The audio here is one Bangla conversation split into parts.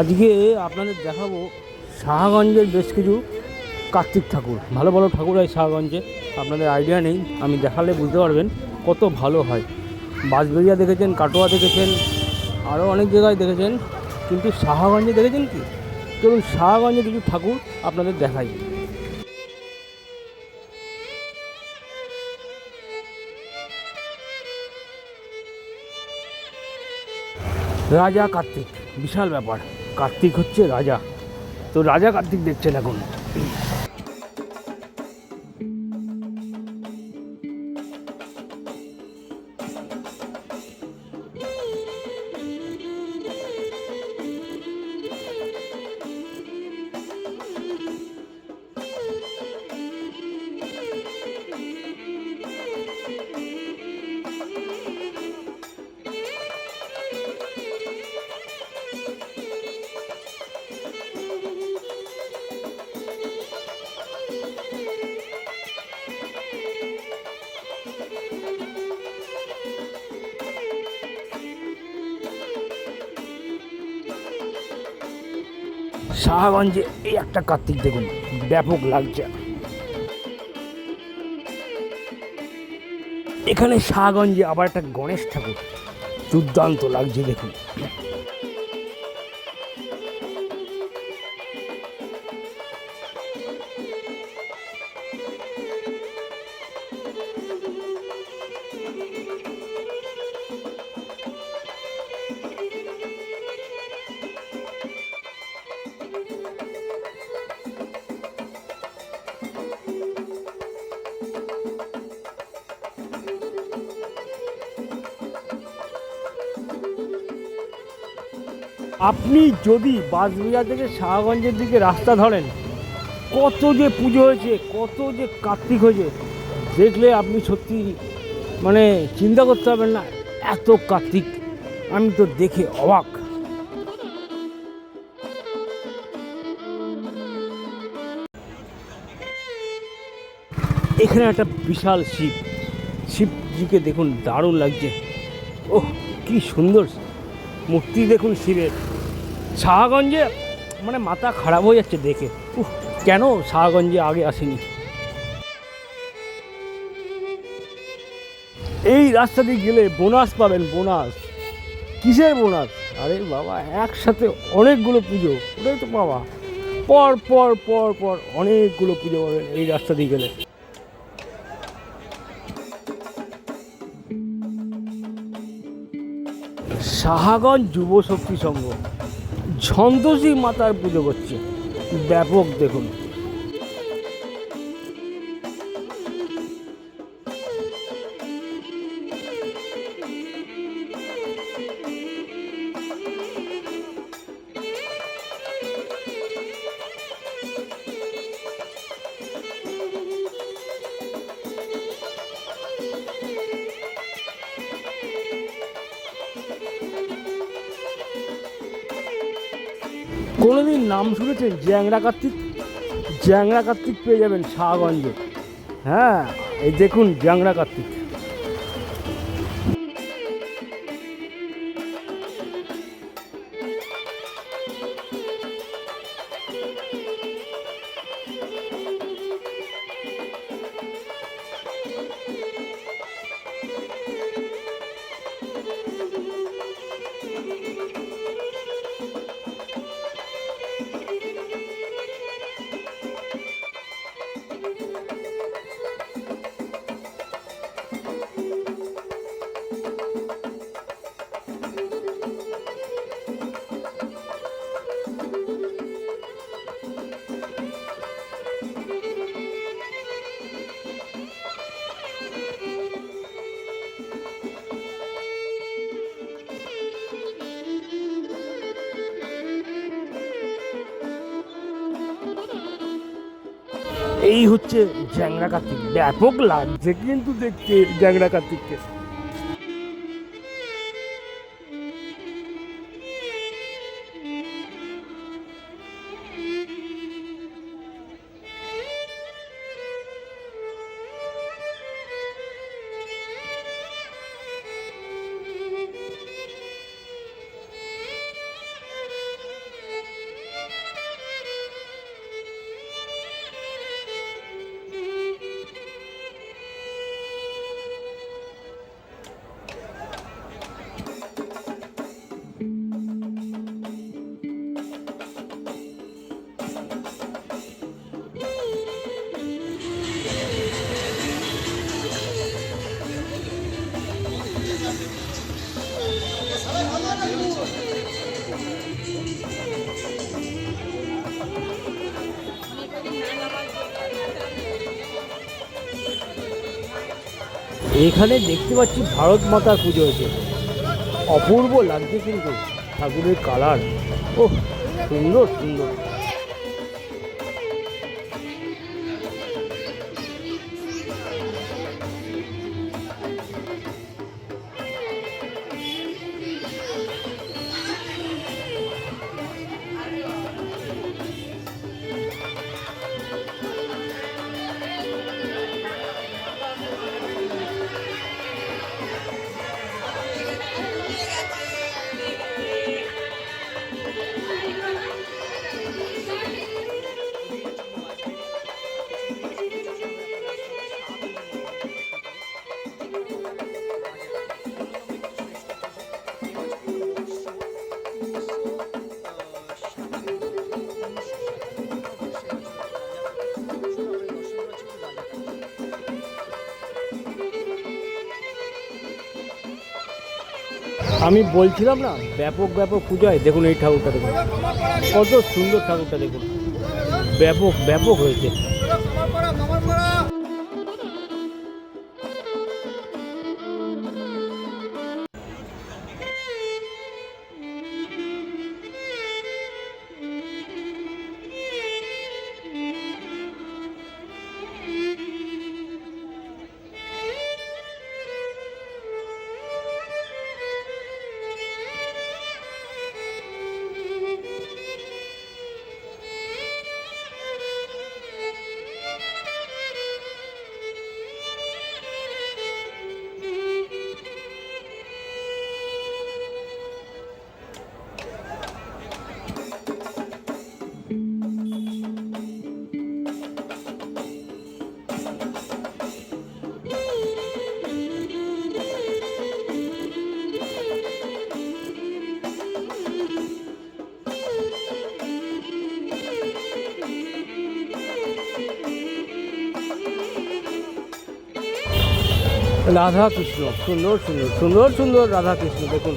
আজকে আপনাদের দেখাবো শাহগঞ্জের বেশ কিছু কার্তিক ঠাকুর। ভালো ভালো ঠাকুর হয় শাহগঞ্জে। আপনাদের আইডিয়া নেই, আমি দেখালে বুঝতে পারবেন কত ভালো হয়। বাঁশবেরিয়া দেখেছেন, কাটোয়া দেখেছেন আরও অনেক জায়গায় দেখেছেন, কিন্তু শাহগঞ্জে দেখেছেন কি? চলুন শাহগঞ্জে কিছু ঠাকুর আপনাদের দেখাই। রাজা কার্তিক, বিশাল ব্যাপার। কার্তিক হচ্ছে রাজা। তো রাজা কার্তিক দেখছেন এখন। শাহগঞ্জে এই একটা কার্তিক দেখুন, ব্যাপক লাগছে। এখানে শাহগঞ্জে আবার একটা গণেশ ঠাকুর, দুর্দান্ত লাগছে দেখুন। আপনি যদি বাসবিহার থেকে শাহগঞ্জের দিকে রাস্তা ধরেন, কত যে পুজো হয়েছে, কত যে কার্তিক হয়েছে, দেখলে আপনি সত্যি মানে চিন্তা করতে পারবেন না, এত কার্তিক। আমি তো দেখে অবাক। এখানে একটা বিশাল শিব। শিবজিকে দেখুন, দারুণ লাগছে। ওহ, কি সুন্দর। মূর্তি দেখুন শিবের। শাহগঞ্জে মানে মাথা খারাপ হয়ে যাচ্ছে দেখে। উহ কেন শাহগঞ্জে আগে আসেনি? এই রাস্তা দিয়ে গেলে বোনাস পাবেন, বোনাস। কিসের বোনাস? আরে বাবা, একসাথে অনেকগুলো পুজো, ওটাই তো বাবা। পর পর পর পর অনেকগুলো পুজো পাবেন এই রাস্তা দিয়ে গেলে। শাহাগঞ্জ যুব শক্তি সংঘ ঝন্তসী মাতার পুজো করছে। ব্যাপক দেখুন। কোনোদিন নাম শুনেছেন জ্যাংরা কার্তিক? জ্যাংরা কার্তিক পেয়ে যাবেন শাহগঞ্জে। হ্যাঁ এই দেখুন জ্যাংরা কার্তিক। এই হচ্ছে জ্যাংরা কার্তিক। ব্যাপক লাগছে কিন্তু দেখতে জ্যাংরা কার্তিককে। এখানে দেখতে পাচ্ছি ভারত মাতার পুজো হয়েছে। অপূর্ব লাগছে কিন্তু ঠাকুরের কালার। ও সুন্দর সুন্দর। আমি বলছিলাম না, ব্যাপক ব্যাপক পূজায় দেখুন এই ঠাকুরটা দেখুন। কত সুন্দর ঠাকুরটা দেখুন। ব্যাপক ব্যাপক হয়েছে। রাধা কৃষ্ণ সুন্দর সুন্দর সুন্দর সুন্দর রাধা কৃষ্ণ দেখুন।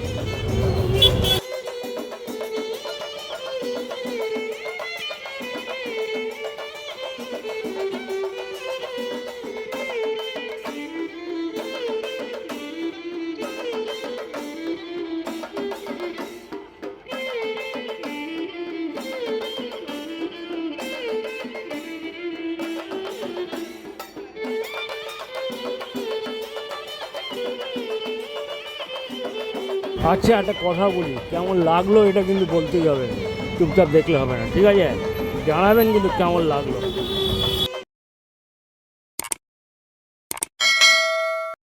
আচ্ছা একটা কথা বলি। কেমন লাগল এটা কিন্তু বলতেই হবে। চুপচাপ দেখলে হবে না। ঠিক আছে? জানাবেন কিন্তু কেমন লাগল।